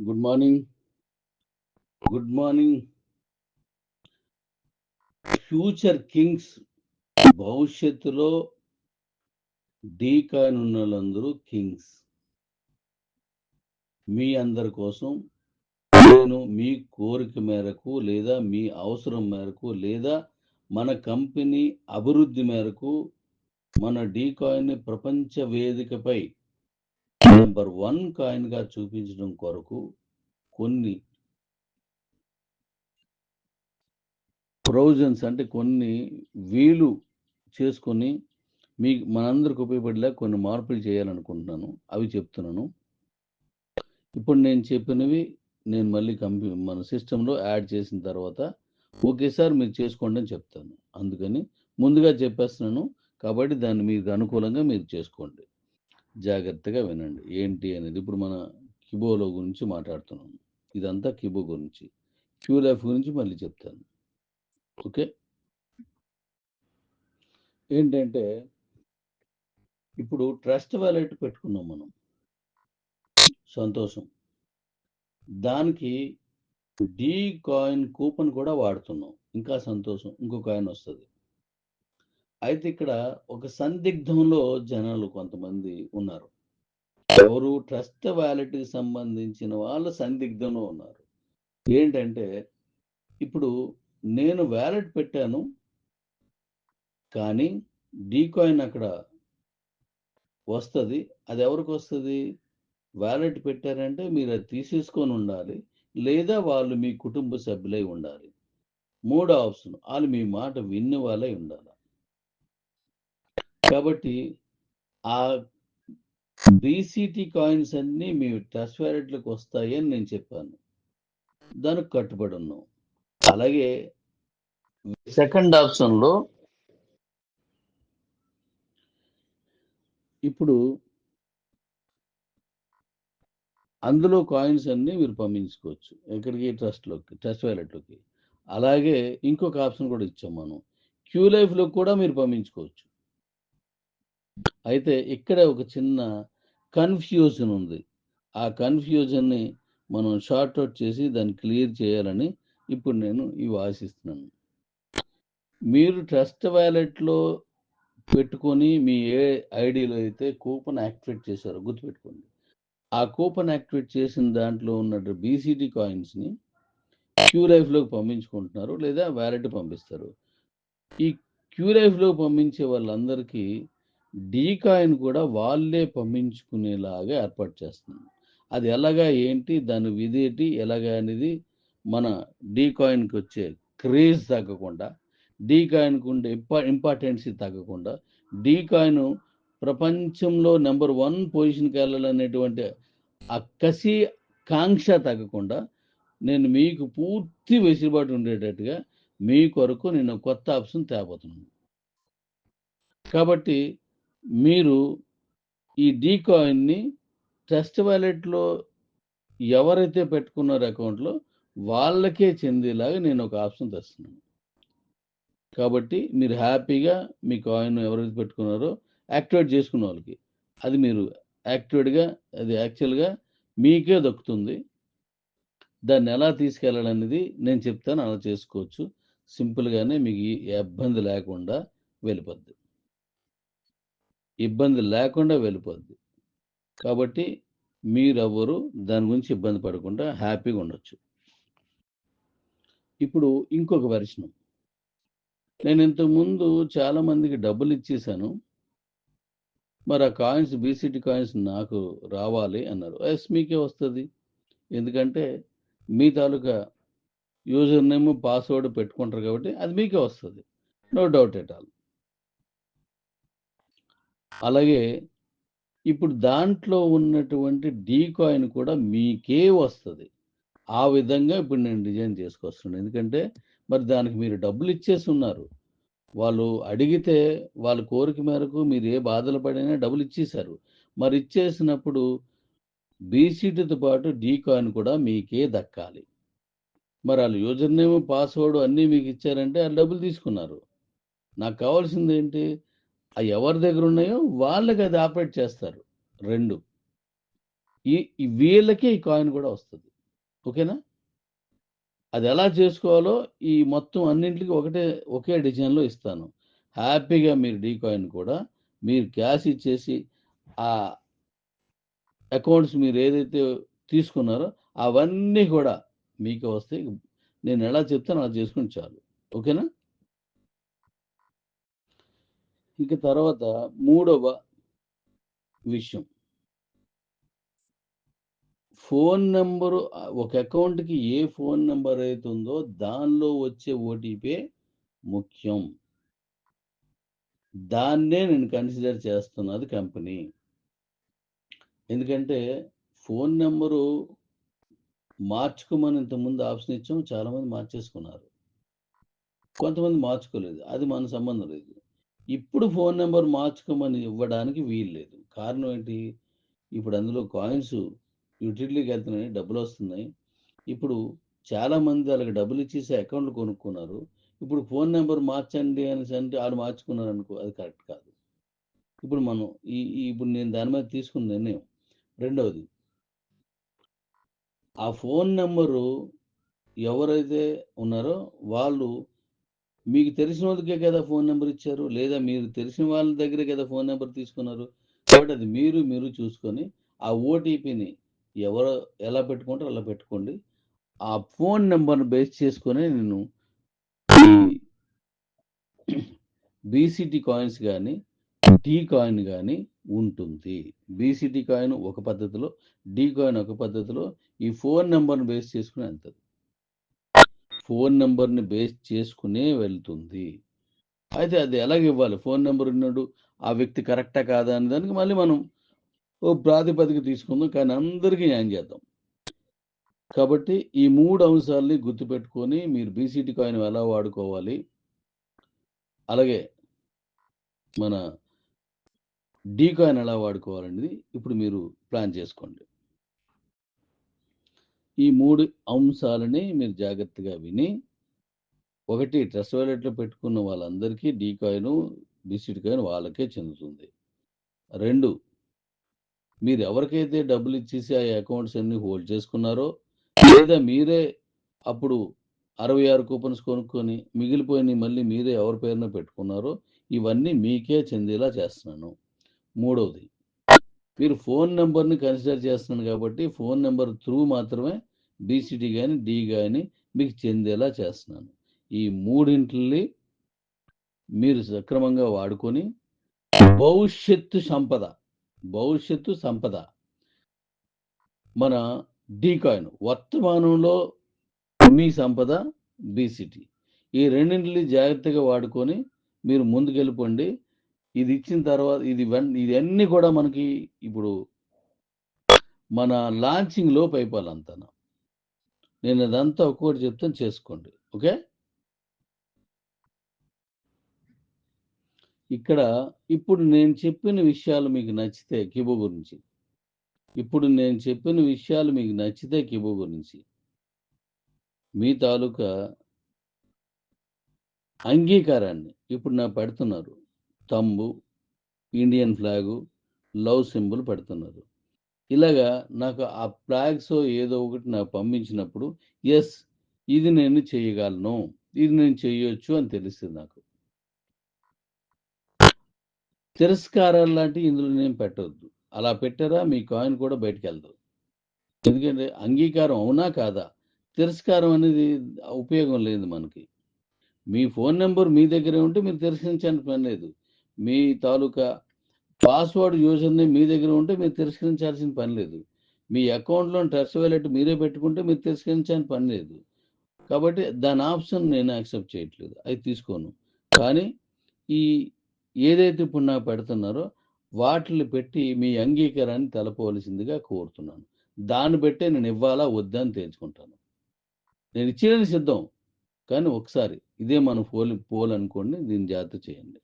Good morning good morning future kings భవిష్యత్తులో D coin ఉన్న వాళ్ళందరూ కింగ్స్ మీ అందరి కోసం నేను మీ కోరిక మేరకు లేదా మీ అవసరం మేరకు లేదా మన కంపెనీ అభివృద్ధి మేరకు మన డీ కాయిన్ ప్రపంచ వేదికపై నెంబర్ వన్ కాయిన్గా చూపించడం కొరకు కొన్ని ప్రొవిజన్స్ అంటే కొన్ని వీలు చేసుకొని మీ మనందరికి ఉపయోగపడేలా కొన్ని మార్పులు చేయాలనుకుంటున్నాను. అవి చెప్తున్నాను. ఇప్పుడు నేను చెప్పినవి నేను మళ్ళీ కంప్యూ మన సిస్టంలో యాడ్ చేసిన తర్వాత ఒకేసారి మీరు చేసుకోండి అని చెప్తాను. అందుకని ముందుగా చెప్పేస్తున్నాను. కాబట్టి దాన్ని మీకు అనుకూలంగా మీరు చేసుకోండి. జాగ్రత్తగా వినండి. ఏంటి అనేది ఇప్పుడు మన కిబోలో గురించి మాట్లాడుతున్నాం. ఇదంతా కిబో గురించి. క్యూ లైఫ్ గురించి మళ్ళీ చెప్తాను. ఓకే? ఏంటంటే ఇప్పుడు ట్రస్ట్ వ్యాలెట్ పెట్టుకున్నాం మనం. సంతోషం. దానికి డీ కాయిన్ కూపన్ కూడా వాడుతున్నాం. ఇంకా సంతోషం. ఇంకో కాయిన్ వస్తుంది. అయితే ఇక్కడ ఒక సందిగ్ధంలో జనాలు కొంతమంది ఉన్నారు. ఎవరు ట్రస్ట్ వ్యాలెట్కి సంబంధించిన వాళ్ళు సందిగ్ధంలో ఉన్నారు. ఏంటంటే ఇప్పుడు నేను వ్యాలెట్ పెట్టాను కానీ డీ కాయిన్ అక్కడ వస్తుంది. అది ఎవరికి వస్తుంది? వ్యాలెట్ పెట్టారంటే మీరు అది తీసేసుకొని ఉండాలి లేదా వాళ్ళు మీ కుటుంబ సభ్యులై ఉండాలి. మూడో ఆప్షన్ వాళ్ళు మీ మాట విన్న వాళ్ళై ఉండాలి? కాబట్టి ఆ బీసీటీ కాయిన్స్ అన్నీ మీ ట్రస్ట్ వ్యాలెట్లకు వస్తాయి అని నేను చెప్పాను. దానికి కట్టుబడి ఉన్నాం అలాగే సెకండ్ ఆప్షన్లో ఇప్పుడు అందులో కాయిన్స్ అన్నీ మీరు పంపించుకోవచ్చు ఎక్కడికి? ట్రస్ట్లోకి ట్రస్ట్ వ్యాలెట్లోకి అలాగే ఇంకొక ఆప్షన్ కూడా ఇచ్చాం మనం. క్యూ లైఫ్లో కూడా మీరు పంపించుకోవచ్చు. అయితే ఇక్కడ ఒక చిన్న కన్ఫ్యూజన్ ఉంది. ఆ కన్ఫ్యూజన్ని మనం షార్ట్ అవుట్ చేసి దాన్ని క్లియర్ చేయాలని ఇప్పుడు నేను ఇవి ఆశిస్తున్నాను. మీరు ట్రస్ట్ వ్యాలెట్లో పెట్టుకొని మీ ఏ ఐడిలో అయితే కూపన్ యాక్టివేట్ చేశారో గుర్తుపెట్టుకోండి. ఆ కూపన్ యాక్టివేట్ చేసిన దాంట్లో ఉన్న బీసీటీ కాయిన్స్ని క్యూ లైఫ్లోకి పంపించుకుంటున్నారు లేదా వ్యాలెట్ పంపిస్తారు. ఈ క్యూ లైఫ్లో పంపించే వాళ్ళందరికీ డీ కాయిన్ కూడా వాళ్ళే పంపించుకునేలాగా ఏర్పాటు చేస్తున్నాం. అది ఎలాగా ఏంటి దాని విధేటి ఎలాగా అనేది మన డీ కాయిన్కి వచ్చే క్రేజ్ తగ్గకుండా డీకాయిన్కి ఉండే ఇంపా ఇంపార్టెన్సీ తగ్గకుండా డీ కాయిన్ ప్రపంచంలో నెంబర్ వన్ పొజిషన్కి వెళ్ళాలనేటువంటి ఆ కసి కాంక్ష తగ్గకుండా నేను మీకు పూర్తి వెసులుబాటు ఉండేటట్టుగా మీ కొరకు నేను కొత్త ఆప్షన్ తేపోతున్నాను కాబట్టి మీరు ఈ డీ కాయిన్ని ట్రస్ట్ వ్యాలెట్లో ఎవరైతే పెట్టుకున్నారో అకౌంట్లో వాళ్ళకే చెందేలాగా నేను ఒక ఆప్షన్ తెస్తున్నాను. కాబట్టి మీరు హ్యాపీగా మీ కాయిన్ ఎవరైతే పెట్టుకున్నారో యాక్టివేట్ చేసుకున్న వాళ్ళకి అది మీరు యాక్టివేట్గా అది యాక్చువల్గా మీకే దొక్కుతుంది. దాన్ని ఎలా తీసుకెళ్ళాలనేది నేను చెప్తాను అలా చేసుకోవచ్చు. సింపుల్గానే మీకు ఇబ్బంది లేకుండా వెళ్ళిపోద్ది. ఇబ్బంది లేకుండా వెళ్ళిపోద్ది. కాబట్టి మీరెవ్వరు దాని గురించి ఇబ్బంది పడకుండా హ్యాపీగా ఉండొచ్చు. ఇప్పుడు ఇంకొక వెర్షను నేను ఇంతకుముందు చాలామందికి డబ్బులు ఇచ్చేసాను మరి ఆ కాయిన్స్ బీసీటీ కాయిన్స్ నాకు రావాలి అన్నారు. ఎస్ మీకే వస్తుంది. ఎందుకంటే మీ తాలూకా యూజర్ నేమ్ పాస్వర్డ్ పెట్టుకుంటారు కాబట్టి అది మీకే వస్తుంది. No doubt at all. అలాగే ఇప్పుడు దాంట్లో ఉన్నటువంటి డీ కాయిన్ కూడా మీకే వస్తుంది. ఆ విధంగా ఇప్పుడు నేను డిజైన్ చేసుకొస్తున్నాను. ఎందుకంటే మరి దానికి మీరు డబ్బులు ఇచ్చేసి ఉన్నారు. వాళ్ళు అడిగితే వాళ్ళ కోరిక మేరకు మీరు ఏ బాధలు పడినా డబ్బులు ఇచ్చేశారు. మరి ఇచ్చేసినప్పుడు బీసీటీతో పాటు డీ కాయిన్ కూడా మీకే దక్కాలి. మరి వాళ్ళు యూజర్ నేమ్ పాస్వర్డ్ అన్నీ మీకు ఇచ్చారంటే వాళ్ళు డబ్బులు తీసుకున్నారు. నాకు కావాల్సింది ఏంటి? అవి ఎవరి దగ్గర ఉన్నాయో వాళ్ళకి అది ఆపరేట్ చేస్తారు. రెండు. ఈ వీళ్ళకి ఈ కాయిన్ కూడా వస్తుంది. ఓకేనా? అది ఎలా చేసుకోవాలో ఈ మొత్తం అన్నింటికి ఒకటే ఒకే డిజైన్లో ఇస్తాను. హ్యాపీగా మీరు డీ కాయిన్ కూడా మీరు క్యాష్ ఇచ్చేసి ఆ అకౌంట్స్ మీరు ఏదైతే తీసుకున్నారో అవన్నీ కూడా మీకు వస్తే నేను ఎలా చెప్తాను అలా చేసుకుని చాలు. ఓకేనా? ఇక తర్వాత మూడవ విషయం. ఫోన్ నెంబరు ఒక అకౌంట్కి ఏ ఫోన్ నెంబర్ అయితే ఉందో దానిలో వచ్చే ఓటీపీ ముఖ్యం. దాన్నే నేను కన్సిడర్ చేస్తున్నది కంపెనీ. ఎందుకంటే ఫోన్ నెంబరు మార్చుకోమని ఇంతకుముందు ఆప్షన్ ఇచ్చాము చాలామంది మార్చేసుకున్నారు. కొంతమంది మార్చుకోలేదు అది మన సంబంధం లేదు. ఇప్పుడు ఫోన్ నెంబర్ మార్చుకోమని ఇవ్వడానికి వీలు లేదు కారణం ఏంటి? ఇప్పుడు అందులో కాయిన్స్ యూటిలిటీకి వెళ్తున్నాయి డబ్బులు వస్తున్నాయి. ఇప్పుడు చాలామంది వాళ్ళకి డబ్బులు ఇచ్చేసి అకౌంట్లు కొనుక్కున్నారు. ఇప్పుడు ఫోన్ నెంబర్ మార్చండి అని అంటే వాళ్ళు మార్చుకున్నారు అనుకో అది కరెక్ట్ కాదు. ఇప్పుడు మనం ఈ- ఇప్పుడు నేను దాని మీద తీసుకున్న నిర్ణయం. రెండవది ఆ ఫోన్ నెంబరు ఎవరైతే ఉన్నారో వాళ్ళు మీకు తెలిసిన వాళ్ళకే కదా ఫోన్ నెంబర్ ఇచ్చారు లేదా మీరు తెలిసిన వాళ్ళ దగ్గరే కదా ఫోన్ నెంబర్ తీసుకున్నారు. కాబట్టి అది మీరు మీరు చూసుకొని ఆ ఓటీపీని ఎవరు ఎలా పెట్టుకుంటారో అలా పెట్టుకోండి. ఆ ఫోన్ నెంబర్ని బేస్ చేసుకొని నేను బీసీటీ కాయిన్స్ కానీ టీ కాయిన్ కానీ ఉంటుంది. బీసీటీ కాయిన్ ఒక పద్ధతిలో డీ కాయిన్ ఒక పద్ధతిలో ఈ ఫోన్ నెంబర్ని బేస్ చేసుకుని వెళ్తుంది ఫోన్ నెంబర్ని బేస్ చేసుకునే వెళ్తుంది. అయితే అది ఎలాగ ఇవ్వాలి? ఫోన్ నెంబర్ ఉన్నాడు ఆ వ్యక్తి కరెక్టా కాదా అనే దానికి మళ్ళీ మనం ఓ ప్రాతిపదిక తీసుకుందాం కానీ అందరికీ న్యాయం చేద్దాం. కాబట్టి ఈ మూడు అంశాలని గుర్తుపెట్టుకొని మీరు బీసీటీ కాయిన్ ఎలా వాడుకోవాలి? అలాగే మన డీ కాయిన్ ఎలా వాడుకోవాలనేది ఇప్పుడు మీరు ప్లాన్ చేసుకోండి. ఈ మూడు అంశాలని మీరు జాగ్రత్తగా విని ఒకటి ట్రస్ట్ వాలెట్లో పెట్టుకున్న వాళ్ళందరికీ డీ కాయిన్ బీసీటీ కాయిన్ వాళ్ళకే చెందుతుంది. రెండు మీరు ఎవరికైతే డబ్బులు ఇచ్చేసి ఆ అకౌంట్స్ అన్ని హోల్డ్ చేసుకున్నారో లేదా మీరే అప్పుడు అరవై ఆరు కూపన్స్ కొనుక్కొని మిగిలిపోయిన మళ్ళీ మీరే ఎవరి పేరున పెట్టుకున్నారో ఇవన్నీ మీకే చెందేలా చేస్తున్నాను. మూడవది మీరు ఫోన్ నెంబర్ని కన్సిడర్ చేస్తున్నాను కాబట్టి ఫోన్ నెంబర్ త్రూ మాత్రమే బీసీటీ కానీ డి కానీ మీకు చెందేలా చేస్తున్నాను. ఈ మూడింటిని మీరు సక్రమంగా వాడుకొని భవిష్యత్తు సంపద భవిష్యత్తు సంపద మన డి కాయిన్ వర్తమానంలో మీ సంపద బీసీటీ ఈ రెండింటిని జాగ్రత్తగా వాడుకొని మీరు ముందుకెళ్ళిపోండి. ఇది ఇచ్చిన తర్వాత ఇది ఇవన్నీ కూడా మనకి ఇప్పుడు మన లాంచింగ్లో పైపాలంతనా నేను అదంతా ఒక్కొక్కటి చెప్తాను చేసుకోండి. ఓకే? ఇక్కడ ఇప్పుడు నేను చెప్పిన విషయాలు మీకు నచ్చితే కిబో గురించి. ఇప్పుడు నేను చెప్పిన విషయాలు మీకు నచ్చితే కిబో గురించి. మీ తాలూకా అంగీకారాన్ని ఇప్పుడు నా పెడుతున్నారు. తమ్ము ఇండియన్ ఫ్లాగు లవ్ సింబల్ పెడుతున్నారు. ఇలాగా నాకు ఆ ఫ్లాగ్స్ ఏదో ఒకటి నాకు పంపించినప్పుడు ఎస్ ఇది నేను చేయగలను ఇది నేను చేయొచ్చు అని తెలిసింది నాకు. తిరస్కారాలు లాంటివి ఇందులో నేను పెట్టవద్దు అలా పెట్టారా మీ కాయిన్ కూడా బయటకు వెళ్దు ఎందుకంటే అంగీకారం అవునా కాదా? తిరస్కారం అనేది ఉపయోగం లేదు మనకి. మీ ఫోన్ నెంబర్ మీ దగ్గరే ఉంటే మీరు తిరస్కరించాల్సిన పని లేదు. మీ తాలూకా పాస్వర్డ్ యూజర్ని మీ దగ్గర ఉంటే మీరు తిరస్కరించాల్సిన పని లేదు. మీ అకౌంట్లో టెస్ట్ వ్యాలెట్ మీరే పెట్టుకుంటే మీరు తిరస్కరించాల్సిన పని లేదు. కాబట్టి దాని ఆప్షన్ నేను యాక్సెప్ట్ చేయట్లేదు. అది తీసుకోను. కానీ ఈ ఏదైతే ఇప్పుడు నాకు పెడుతున్నారో వాటిని పెట్టి మీ అంగీకారాన్ని తెలపవలసిందిగా కోరుతున్నాను. దాన్ని బట్టే నేను ఇవ్వాలా వద్దా అని తేల్చుకుంటాను. నేను ఇచ్చేయడానికి సిద్ధం. కానీ ఒకసారి ఇదే మనం పోల్ పోల్ అనుకోండి దీన్ని జాగ్రత్త చేయండి.